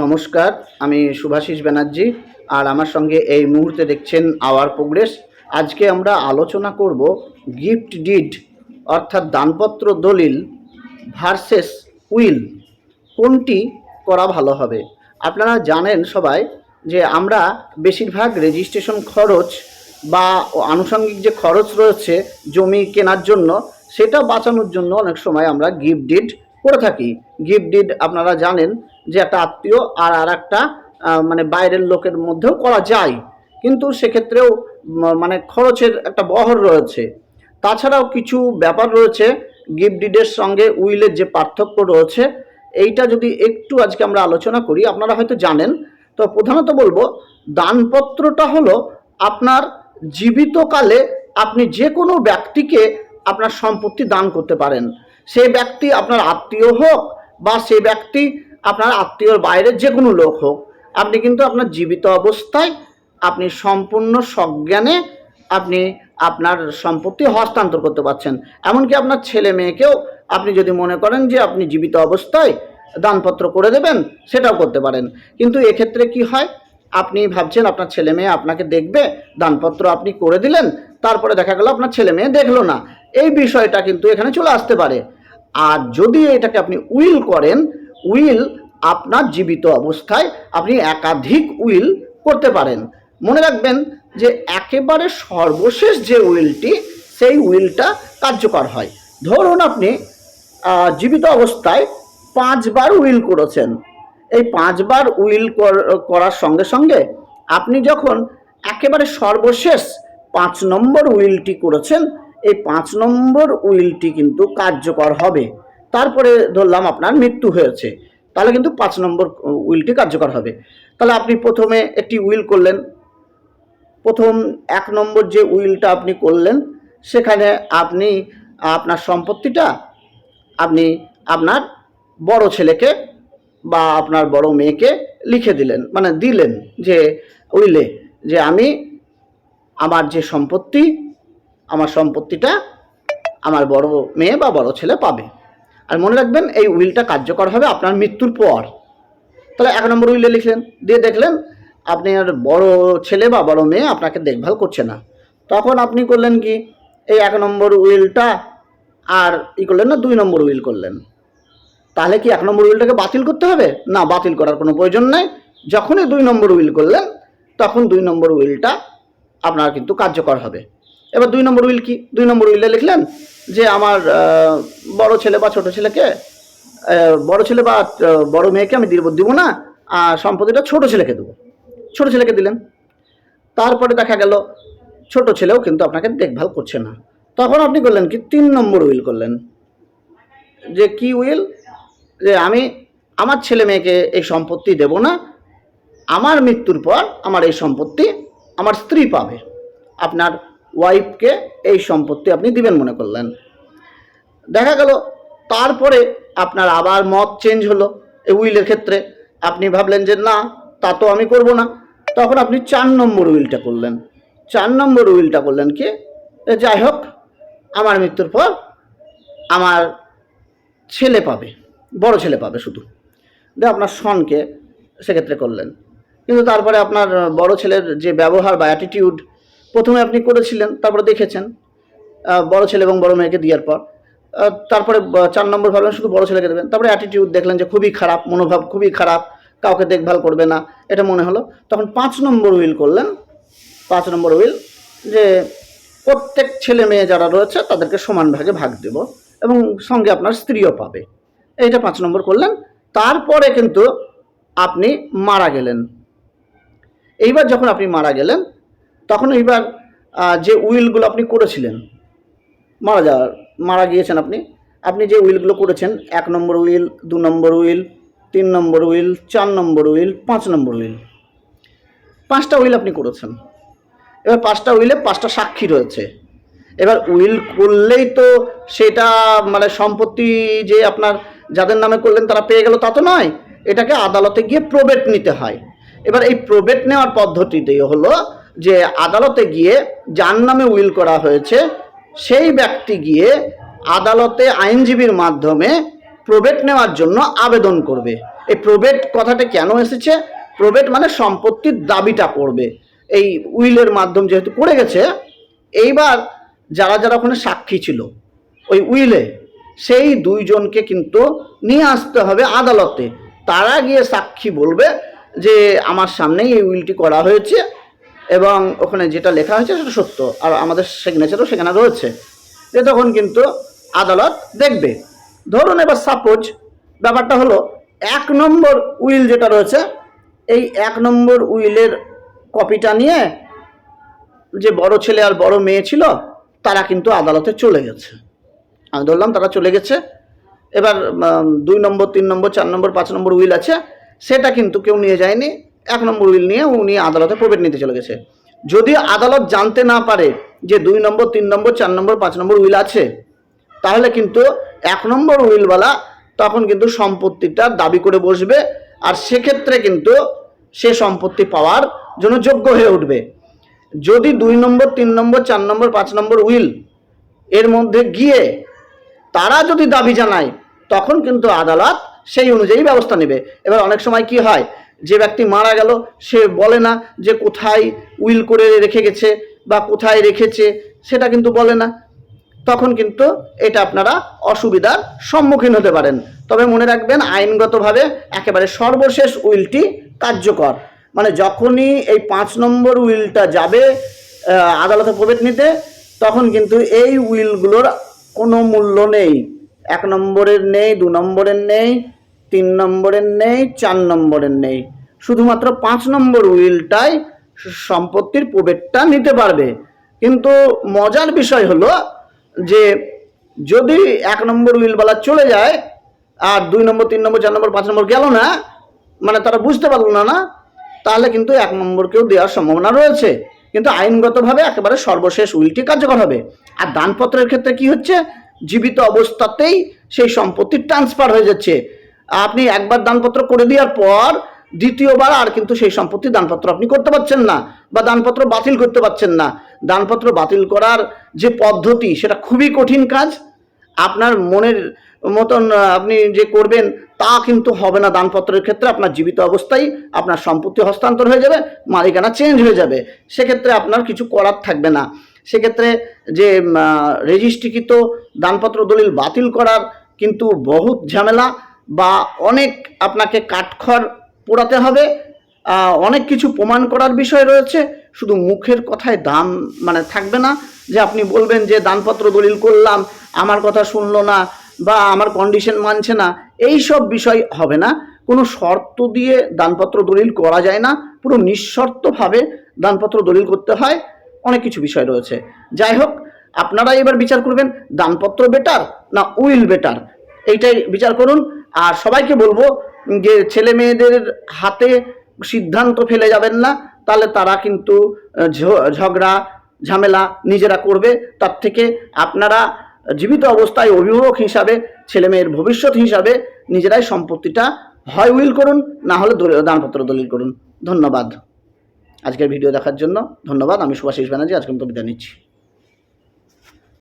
নমস্কার, আমি শুভাশিস ব্যানার্জি, আর আমার সঙ্গে এই মুহূর্তে দেখছেন আওয়ার প্রোগ্রেস। আজকে আমরা আলোচনা করব গিফট ডিড, অর্থাৎ দানপত্র দলিল ভার্সেস উইল, কোনটি করা ভালো হবে? আপনারা জানেন সবাই যে আমরা বেশিরভাগ রেজিস্ট্রেশন খরচ বা আনুষঙ্গিক যে খরচ রয়েছে জমি কেনার জন্য, সেটা বাঁচানোর জন্য অনেক সময় আমরা গিফট ডিড করে থাকি। গিফট ডিড আপনারা জানেন যে একটা আত্মীয় আর আর একটা মানে বাইরের লোকের মধ্যেও করা যায়। কিন্তু সেক্ষেত্রেও মানে খরচের একটা বহর রয়েছে। তাছাড়াও কিছু ব্যাপার রয়েছে, গিফট ডিডের সঙ্গে উইলের যে পার্থক্য রয়েছে, এইটা যদি একটু আজকে আমরা আলোচনা করি, আপনারা হয়তো জানেন। তো প্রধানত বলব, দানপত্রটা হলো আপনার জীবিতকালে আপনি যে কোনো ব্যক্তিকে আপনার সম্পত্তি দান করতে পারেন। সেই ব্যক্তি আপনার আত্মীয় হোক বা সেই ব্যক্তি আপনার আত্মীয়র বাইরের যে কোনো লোক হোক, আপনি কিন্তু আপনার জীবিত অবস্থায় আপনি সম্পূর্ণ সজ্ঞানে আপনি আপনার সম্পত্তি হস্তান্তর করতে পারছেন। এমনকি আপনার ছেলে মেয়েকেও আপনি যদি মনে করেন যে আপনি জীবিত অবস্থায় দানপত্র করে দেবেন, সেটাও করতে পারেন। কিন্তু এক্ষেত্রে কি হয়? আপনি ভাবছেন আপনার ছেলে মেয়ে আপনাকে দেখবে, দানপত্র আপনি করে দিলেন, তারপরে দেখা গেল আপনার ছেলে মেয়ে দেখল না। এই বিষয়টা কিন্তু এখানে চলে আসতে পারে। আর যদি এটাকে আপনি উইল করেন উইল আপনার জীবিত অবস্থায় আপনি একাধিক উইল করতে পারেন। মনে রাখবেন যে একেবারে সর্বশেষ যে উইলটি, সেই উইলটা কার্যকর হয়। ধরুন আপনি জীবিত অবস্থায় পাঁচবার উইল করেছেন। এই পাঁচবার উইল কর- করার সঙ্গে সঙ্গে আপনি যখন একেবারে সর্বশেষ পাঁচ নম্বর উইলটি করেছেন, এই পাঁচ নম্বর উইলটি কিন্তু কার্যকর হবে। তারপরে ধরলাম আপনার মৃত্যু হয়েছে। তাহলে কিন্তু পাঁচ নম্বর উইলটি কার্যকর হবে। তাহলে আপনি প্রথমে একটি উইল করলেন। প্রথম এক নম্বর যে উইলটা আপনি করলেন, সেখানে আপনি, আপনার সম্পত্তিটা, আপনি আপনার বড় ছেলেকে বা আপনার বড় মেয়েকে লিখে দিলেন। মানে দিলেন যে, উইলে, যে আমি আমার যে সম্পত্তি, আমার সম্পত্তিটা আমার বড় মেয়ে বা বড় ছেলে পাবে। আর মনে রাখবেন, এই উইলটা কার্যকর হবে আপনার মৃত্যুর পর। তাহলে এক নম্বর উইলে লিখলেন, দিয়ে দেখলেন, আপনার বড় ছেলে বা বড় মেয়ে আপনাকে দেখভাল করছে না। তখন আপনি করলেন কি, এই এক নম্বর উইলটা আর ই করলেন না, দুই নম্বর উইল করলেন। তাহলে কি এক নম্বর উইলটাকে বাতিল করতে হবে? না, বাতিল করার কোনো প্রয়োজন নাই। যখনই দুই নম্বর উইল করলেন, তখন দুই নম্বর উইলটা আপনার কিন্তু কার্যকর হবে। এবার দুই নম্বর উইল কি? দুই নম্বর উইলে লিখলেন যে আমার বড় ছেলে বা ছোট ছেলেকে বড় ছেলে বা বড় মেয়েকে আমি দিব দিব না, আর সম্পত্তিটা ছোট ছেলেকে দেবো। ছোট ছেলেকে দিলেন। তারপরে দেখা গেল ছোট ছেলেও কিন্তু আপনাকে দেখভাল করছে না। তখন আপনি করলেন কি? তিন নম্বর উইল করলেন। যে কি উইল? যে আমি আমার ছেলে মেয়েকে এই সম্পত্তি দেব না, আমার মৃত্যুর পর আমার এই সম্পত্তি আমার স্ত্রী পাবে। আপনার ওয়াইফকে এই সম্পত্তি আপনি দিবেন মনে করলেন। দেখা গেল, তারপরে আপনার আবার মত চেঞ্জ হলো এই উইলের ক্ষেত্রে। আপনি ভাবলেন যে, না, তা তো আমি করব না। তখন আপনি চার নম্বর উইলটা করলেন। চার নম্বর উইলটা করলেন কি? যাই হোক, আমার মৃত্যুর পর আমার ছেলে পাবে, বড় ছেলে পাবে শুধু। দিয়ে আপনার সনকে সেক্ষেত্রে করলেন। কিন্তু তারপরে আপনার বড় ছেলের যে ব্যবহার বা অ্যাটিটিউড প্রথমে আপনি করেছিলেন, তারপরে দেখেছেন বড় ছেলে এবং বড় মেয়েকে দেওয়ার পর। তারপরে চার নম্বর ভাবলেন শুধু বড় ছেলেকে দেবেন, তারপরে অ্যাটিটিউড দেখলেন যে খুবই খারাপ, মনোভাব খুবই খারাপ, কাউকে দেখভাল করবে না, এটা মনে হলো। তখন পাঁচ নম্বর উইল করলেন, পাঁচ নম্বর উইল যে প্রত্যেক ছেলে মেয়ে যারা রয়েছে, তাদেরকে সমান ভাগে ভাগ দেব এবং সঙ্গে আপনার স্ত্রীও পাবে। এইটা পাঁচ নম্বর করলেন, তারপরে কিন্তু আপনি মারা গেলেন। এইবার যখন আপনি মারা গেলেন তখন এইবার যে উইলগুলো আপনি করেছিলেন, মারা যাওয়ার মারা গিয়েছেন আপনি আপনি যে উইলগুলো করেছেন, এক নম্বর উইল, দু নম্বর উইল, তিন নম্বর উইল, চার নম্বর উইল, পাঁচ নম্বর উইল, পাঁচটা উইল আপনি করেছেন। এবার পাঁচটা উইলে পাঁচটা সাক্ষী রয়েছে। এবার উইল করলেই তো সেটা মানে সম্পত্তি যে আপনার যাদের নামে করলেন তারা পেয়ে গেল, তা তো নয়। এটাকে আদালতে গিয়ে প্রবেট নিতে হয়। এবার এই প্রবেট নেওয়ার পদ্ধতিতেই হলো যে আদালতে গিয়ে যার নামে উইল করা হয়েছে, সেই ব্যক্তি গিয়ে আদালতে আইনজীবীর মাধ্যমে প্রবেট নেওয়ার জন্য আবেদন করবে। এই প্রবেট কথাটা কেন এসেছে? প্রবেট মানে সম্পত্তির দাবিটা করবে। এই উইলের মাধ্যম যেহেতু করে গেছে, এইবার যারা যারা ওখানে সাক্ষী ছিল, ওই উইলে সেই দুইজনকে কিন্তু নিয়ে আসতে হবে আদালতে। তারা গিয়ে সাক্ষী বলবে যে, আমার সামনেই এই উইলটি করা হয়েছে এবং ওখানে যেটা লেখা হয়েছে সেটা সত্য। আর আমাদের সিগনেচারও সেখানে রয়েছে। যে তখন কিন্তু আদালত দেখবে। ধরুন এবার সাপোজ ব্যাপারটা হলো, এক নম্বর উইল যেটা রয়েছে, এই এক নম্বর উইলের কপিটা নিয়ে যে বড় ছেলে আর বড় মেয়ে ছিল, তারা কিন্তু আদালতে চলে গেছে। আমি ধরলাম তারা চলে গেছে। এবার দুই নম্বর, তিন নম্বর, চার নম্বর, পাঁচ নম্বর উইল আছে, সেটা কিন্তু কেউ নিয়ে যায়নি। এক নম্বর উইল নিয়ে উনি আদালতে প্রবেট নিতে চলে গেছে। যদি আদালত জানতে না পারে যে দুই নম্বর, তিন নম্বর, চার নম্বর, পাঁচ নম্বর উইল আছে, তাহলে কিন্তু এক নম্বর উইলওয়ালা তখন কিন্তু সম্পত্তিটা দাবি করে বসবে আর সেক্ষেত্রে কিন্তু সে সম্পত্তি পাওয়ার জন্য যোগ্য হয়ে উঠবে। যদি দুই নম্বর, তিন নম্বর, চার নম্বর, পাঁচ নম্বর উইল এর মধ্যে গিয়ে তারা যদি দাবি জানায়, তখন কিন্তু আদালত সেই অনুযায়ী ব্যবস্থা নেবে। এবার অনেক সময় কি হয় যে ব্যক্তি মারা গেল, সে বলে না যে কোথায় উইল করে রেখে গেছে বা কোথায় রেখেছে, সেটা কিন্তু বলে না। তখন কিন্তু এটা আপনারা অসুবিধার সম্মুখীন হতে পারেন। তবে মনে রাখবেন, আইনগতভাবে একেবারে সর্বশেষ উইলটি কার্যকর। মানে যখনই এই পাঁচ নম্বর উইলটা যাবে আদালতে প্রবেশ নিতে, তখন কিন্তু এই উইলগুলোর কোনো মূল্য নেই। এক নম্বরের নেই, দু নম্বরের নেই তিন নম্বরের নেই, চার নম্বরের নেই। শুধুমাত্র পাঁচ নম্বর উইলটাই সম্পত্তির প্রবেটটা নিতে পারবে। কিন্তু মজার বিষয় হলো যে যদি এক নম্বর উইলওয়ালা চলে যায় আর দুই নম্বর, তিন নম্বর, চার নম্বর, পাঁচ নম্বর গেল না মানে তারা বুঝতে পারল না না, তাহলে কিন্তু এক নম্বরকেও দেওয়ার সম্ভাবনা রয়েছে। কিন্তু আইনগতভাবে একেবারে সর্বশেষ উইলটি কার্যকর হবে। আর দানপত্রের ক্ষেত্রে কি হচ্ছে? জীবিত অবস্থাতেই সেই সম্পত্তি ট্রান্সফার হয়ে যাচ্ছে। আপনি একবার দানপত্র করে দেওয়ার পর দ্বিতীয়বার আর কিন্তু সেই সম্পত্তি দানপত্র আপনি করতে পারছেন না বা দানপত্র বাতিল করতে পারছেন না। দানপত্র বাতিল করার যে পদ্ধতি, সেটা খুবই কঠিন কাজ। আপনার মনের মতন আপনি যে করবেন তা কিন্তু হবে না। দানপত্রের ক্ষেত্রে আপনার জীবিত অবস্থায় আপনার সম্পত্তি হস্তান্তর হয়ে যাবে, মালিকানা চেঞ্জ হয়ে যাবে। সেক্ষেত্রে আপনার কিছু করার থাকবে না। সেক্ষেত্রে যে রেজিস্ট্রিকৃত দানপত্র দলিল বাতিল করার কিন্তু বহুত ঝামেলা। বা অনেক আপনাকে কাঠখড় পোড়াতে হবে অনেক কিছু প্রমাণ করার বিষয় রয়েছে। শুধু মুখের কথায় দাম মানে থাকবে না, যে আপনি বলবেন যে দানপত্র দলিল করলাম, আমার কথা শুনলো না বা আমার কন্ডিশন মানছে না, এই সব বিষয় হবে না। কোনো শর্ত দিয়ে দানপত্র দলিল করা যায় না, পুরো নিঃশর্তভাবে দানপত্র দলিল করতে হয়, অনেক কিছু বিষয় রয়েছে। যাই হোক, আপনারা এবার বিচার করবেন, দানপত্র বেটার না উইল বেটার এইটাই বিচার করুন। আর সবাইকে বলব যে ছেলে মেয়েদের হাতে সিদ্ধান্ত ফেলে যাবেন না, তাহলে তারা কিন্তু ঝগড়া, ঝামেলা নিজেরা করবে। তার থেকে আপনারা জীবিত অবস্থায় অভিভাবক হিসাবে, ছেলে মেয়ের ভবিষ্যৎ হিসাবে নিজেরাই সম্পত্তিটা হয় উইল করুন, না হলে দানপত্র দলিল করুন। ধন্যবাদ। আজকের ভিডিও দেখার জন্য ধন্যবাদ। আমি সুভাষিস ব্যানার্জি আজকে বিদায় নিচ্ছি।